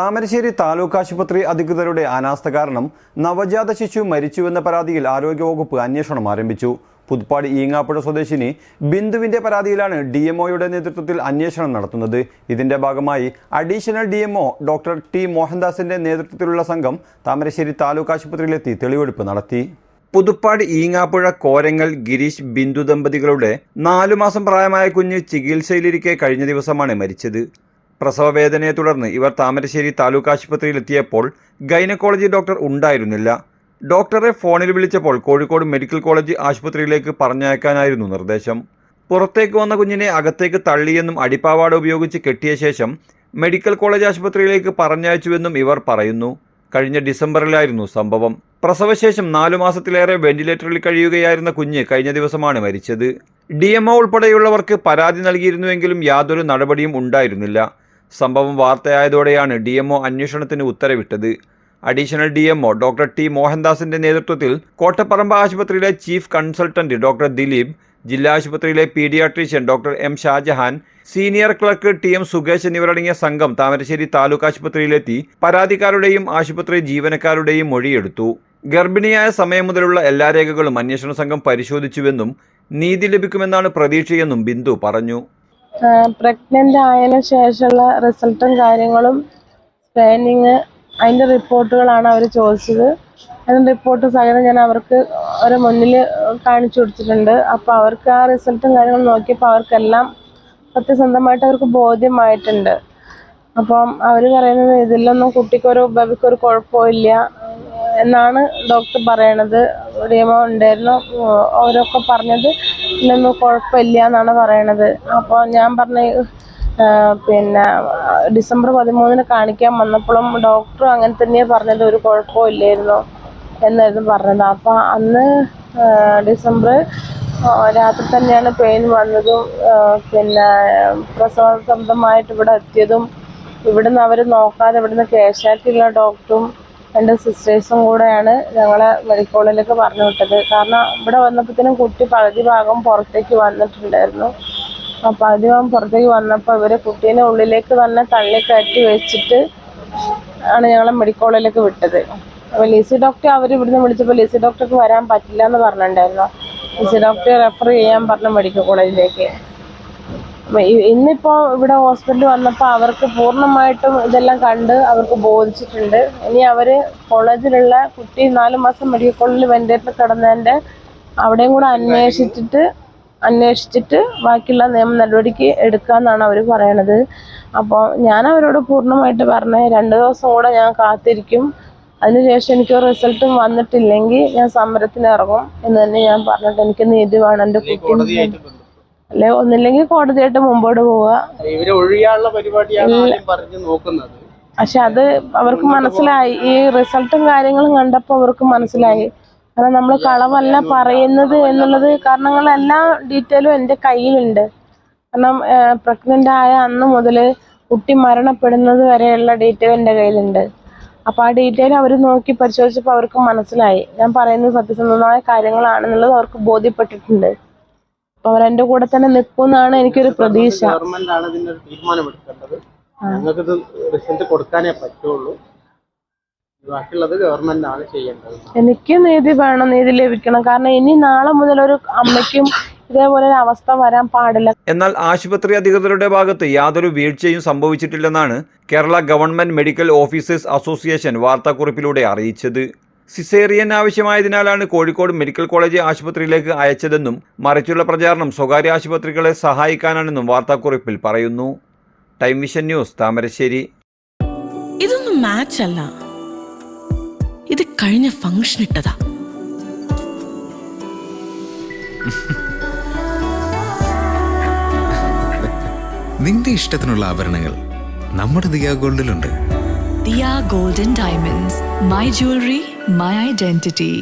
താമരശ്ശേരി താലൂക്ക് ആശുപത്രി അധികൃതരുടെ അനാസ്ഥ കാരണം നവജാത ശിശു മരിച്ചുവെന്ന പരാതിയിൽ ആരോഗ്യവകുപ്പ് അന്വേഷണം ആരംഭിച്ചു. പുതുപ്പാടി ഈങ്ങാപ്പുഴ സ്വദേശിനി ബിന്ദുവിന്റെ പരാതിയിലാണ് ഡി എംഒയുടെ നേതൃത്വത്തിൽ അന്വേഷണം നടത്തുന്നത്. ഇതിന്റെ ഭാഗമായി additional D MO doctor T മോഹൻദാസിന്റെ നേതൃത്വത്തിലുള്ള സംഘം താമരശ്ശേരി താലൂക്ക് ആശുപത്രിയിലെത്തി തെളിവെടുപ്പ് നടത്തി. പുതുപ്പാട് ഈങ്ങാപ്പുഴ കോരങ്ങൽ ഗിരീഷ് ബിന്ദു ദമ്പതികളുടെ നാലു മാസം പ്രായമായ കുഞ്ഞ് ചികിത്സയിലിരിക്കെ കഴിഞ്ഞ ദിവസമാണ് മരിച്ചത്. പ്രസവവേദനയെ തുടർന്ന് ഇവർ താമരശ്ശേരി താലൂക്ക് ആശുപത്രിയിലെത്തിയപ്പോൾ ഗൈനക്കോളജി ഡോക്ടർ ഉണ്ടായിരുന്നില്ല. ഡോക്ടറെ ഫോണിൽ വിളിച്ചപ്പോൾ കോഴിക്കോട് മെഡിക്കൽ കോളേജ് ആശുപത്രിയിലേക്ക് പറഞ്ഞയക്കാനായിരുന്നു നിർദ്ദേശം. പുറത്തേക്ക് വന്ന കുഞ്ഞിനെ അകത്തേക്ക് തള്ളിയെന്നും അടിപ്പാവാട ഉപയോഗിച്ച് കെട്ടിയ ശേഷം മെഡിക്കൽ കോളേജ് ആശുപത്രിയിലേക്ക് പറഞ്ഞയച്ചുവെന്നും ഇവർ പറയുന്നു. കഴിഞ്ഞ ഡിസംബറിലായിരുന്നു സംഭവം. പ്രസവശേഷം നാലു മാസത്തിലേറെ വെന്റിലേറ്ററിൽ കഴിയുകയായിരുന്ന കുഞ്ഞ് കഴിഞ്ഞ ദിവസമാണ് മരിച്ചത്. ഡി ഉൾപ്പെടെയുള്ളവർക്ക് പരാതി നൽകിയിരുന്നുവെങ്കിലും യാതൊരു നടപടിയും ഉണ്ടായിരുന്നില്ല. സംഭവം വാർത്തയായതോടെയാണ് ഡി എംഒ അന്വേഷണത്തിന് ഉത്തരവിട്ടത്. Additional D MO doctor T മോഹൻദാസിന്റെ നേതൃത്വത്തിൽ കോട്ടപ്പറമ്പ് ആശുപത്രിയിലെ ചീഫ് കൺസൾട്ടന്റ് ഡോക്ടർ ദിലീപ് ജില്ലാ ആശുപത്രിയിലെ paediatrician doctor M Shajahan senior clerk T M Sukesh എന്നിവരടങ്ങിയ സംഘം താമരശ്ശേരി താലൂക്ക് ആശുപത്രിയിലെത്തി പരാതിക്കാരുടെയും ആശുപത്രി ജീവനക്കാരുടെയും മൊഴിയെടുത്തു. ഗർഭിണിയായ സമയം മുതലുള്ള എല്ലാ രേഖകളും അന്വേഷണ സംഘം പരിശോധിച്ചുവെന്നും നീതി ലഭിക്കുമെന്നാണ് പ്രതീക്ഷയെന്നും ബിന്ദു പറഞ്ഞു. പ്രഗ്നന്റ് ആയതിനു ശേഷമുള്ള റിസൾട്ടും കാര്യങ്ങളും സ്കാനിങ് അതിന്റെ റിപ്പോർട്ടുകളാണ് അവർ ചോദിച്ചത്. അതിന്റെ റിപ്പോർട്ട് സഹിതം ഞാൻ അവർക്ക് അവരെ മുന്നിൽ കാണിച്ചു കൊടുത്തിട്ടുണ്ട്. അപ്പോൾ അവർക്ക് ആ റിസൾട്ടും കാര്യങ്ങളും നോക്കിയപ്പോൾ അവർക്കെല്ലാം സത്യസന്ധമായിട്ട് അവർക്ക് ബോധ്യമായിട്ടുണ്ട്. അപ്പം അവർ പറയുന്നത് ഇതിലൊന്നും കുട്ടിക്കൊരു ബബിക്കൊരു കുഴപ്പമില്ല എന്നാണ് ഡോക്ടർ പറയണത്. ഡിയമോ ഉണ്ടായിരുന്നു. അവരൊക്കെ പറഞ്ഞത് ഇതിലൊന്നും കുഴപ്പമില്ല എന്നാണ് പറയണത്. അപ്പോൾ ഞാൻ പറഞ്ഞ പിന്നെ ഡിസംബർ പതിമൂന്നിന് കാണിക്കാൻ വന്നപ്പോഴും ഡോക്ടർ അങ്ങനെ തന്നെയാണ് പറഞ്ഞത്. ഒരു കുഴപ്പവും ഇല്ലായിരുന്നു എന്നായിരുന്നു പറഞ്ഞത്. അപ്പോൾ അന്ന് ഡിസംബർ രാത്രി തന്നെയാണ് പെയിൻ വന്നതും പിന്നെ പ്രസവ സംബന്ധമായിട്ട് ഇവിടെ എത്തിയതും. ഇവിടുന്ന് അവർ നോക്കാതെ ഇവിടുന്ന് കേശാക്കിയുള്ള ഡോക്ടറും എന്റെ സിസ്റ്റേഴ്സും കൂടെയാണ് ഞങ്ങളെ മെഡിക്കോളിലേക്ക് പറഞ്ഞു വിട്ടത്. കാരണം ഇവിടെ വന്നപ്പോഴത്തേനും കുട്ടി പകുതി ഭാഗം പുറത്തേക്ക് വന്നിട്ടുണ്ടായിരുന്നു. അപ്പോൾ പകുതി ഭാഗം പുറത്തേക്ക് വന്നപ്പോൾ ഇവർ കുട്ടീനെ ഉള്ളിലേക്ക് തന്നെ തള്ളിക്കയറ്റി വെച്ചിട്ട് ആണ് ഞങ്ങളെ മെഡിക്കോളിലേക്ക് വിട്ടത്. അപ്പോൾ ലിസി ഡോക്ടർ അവർ ഇവിടുന്ന് വിളിച്ചപ്പോൾ ലിസി ഡോക്ടർക്ക് വരാൻ പറ്റില്ല എന്ന് പറഞ്ഞിട്ടുണ്ടായിരുന്നു. ലിസി ഡോക്ടറെ റെഫർ ചെയ്യാൻ പറഞ്ഞു മെഡിക്കൽ കോളേജിലേക്ക്. ഇന്നിപ്പോ ഇവിടെ ഹോസ്പിറ്റലിൽ വന്നപ്പോൾ അവർക്ക് പൂർണമായിട്ടും ഇതെല്ലാം കണ്ട് അവർക്ക് ബോധിച്ചിട്ടുണ്ട്. ഇനി അവർ കോളേജിലുള്ള കുട്ടി നാലു മാസം മെഡിക്കൽ കോളേജിൽ വെന്റിലേറ്ററിൽ കിടന്നതിന്റെ അവിടെയും കൂടെ അന്വേഷിച്ചിട്ട് അന്വേഷിച്ചിട്ട് ബാക്കിയുള്ള നിയമ നടപടിക്ക് എടുക്കാന്നാണ് അവർ പറയണത്. അപ്പോൾ ഞാൻ അവരോട് പൂർണമായിട്ട് പറഞ്ഞേ രണ്ട് ദിവസം കൂടെ ഞാൻ കാത്തിരിക്കും. അതിനുശേഷം എനിക്ക് റിസൾട്ടും വന്നിട്ടില്ലെങ്കിൽ ഞാൻ സമരത്തിന് ഇറങ്ങും എന്ന് തന്നെ ഞാൻ പറഞ്ഞിട്ട് എനിക്ക് നീതി വേണം എന്റെ കുട്ടി അല്ലെ ഒന്നില്ലെങ്കിൽ കോടതിയായിട്ട് മുമ്പോട്ട് പോവുക. ഇവർ ഒഴിയാനുള്ള പരിപാടിയാണ് ആദ്യം പറഞ്ഞു നോക്കുന്നത്. പക്ഷെ അത് അവർക്ക് മനസ്സിലായി. ഈ റിസൾട്ടും കാര്യങ്ങളും കണ്ടപ്പോൾ അവർക്ക് മനസ്സിലായി. കാരണം നമ്മൾ കളവല്ല പറയുന്നത് എന്നുള്ളത് കാരണങ്ങളെല്ലാ ഡീറ്റെയിലും എന്റെ കയ്യിലുണ്ട്. കാരണം പ്രഗ്നന്റ് ആയ അന്ന് മുതൽ കുട്ടി മരണപ്പെടുന്നത് വരെയുള്ള ഡീറ്റെയിൽ എന്റെ കയ്യിലുണ്ട്. അപ്പോൾ ആ ഡീറ്റെയിൽ അവർ നോക്കി പരിശോധിച്ചപ്പോൾ അവർക്ക് മനസ്സിലായി. ഞാൻ പറയുന്നത് സത്യസന്ധമായ കാര്യങ്ങളാണെന്നുള്ളത് അവർക്ക് ബോധ്യപ്പെട്ടിട്ടുണ്ട്. അപ്പോൾ എന്റെ കൂടെ തന്നെ നിൽക്കുമെന്നാണ് എനിക്കൊരു പ്രതീക്ഷ. ഗവൺമെന്റാണ് ആണ് ഇതിന്റെ ഒരു തീരുമാനം എടുക്കേണ്ടത്. ഞങ്ങൾക്കിത് റിസൾട്ട് കൊടുക്കാനേ പറ്റുള്ളൂ. ബാക്കിയുള്ളത് ഗവൺമെന്റ് ആണ് ചെയ്യേണ്ടത്. എനിക്ക് നീതി വേണം നീതി ലഭിക്കണം. കാരണം ഇനി നാളെ മുതൽ ഒരു അമ്മയ്ക്കും ഇതേപോലെ ഒരു അവസ്ഥ വരാൻ പാടില്ല. എന്നാൽ ആശുപത്രി അധികൃതരുടെ ഭാഗത്ത് യാതൊരു വീഴ്ചയും സംഭവിച്ചിട്ടില്ലെന്നാണ് Kerala government medical officers association വാർത്താക്കുറിപ്പിലൂടെ അറിയിച്ചത്. സിസേറിയൻ ആവശ്യമായതിനാലാണ് കോഴിക്കോട് മെഡിക്കൽ കോളേജ് ആശുപത്രിയിലേക്ക് അയച്ചതെന്നും മറിച്ചുള്ള പ്രചാരണം സ്വകാര്യ ആശുപത്രികളെ സഹായിക്കാനാണെന്നും വാർത്താക്കുറിപ്പിൽ പറയുന്നു. Time vision news Thamarassery. ഇതൊന്നും മാച്ച് അല്ല. ഇത് കഴിഞ്ഞ ഫംഗ്ഷൻ ഇട്ടതാ. നിന്റെ ഇഷ്ടത്തിനുള്ള ആഭരണങ്ങൾ നമ്മുടെ Diya ഗോൾഡിലുണ്ട്. Diya golden diamonds my jewelry, my identity.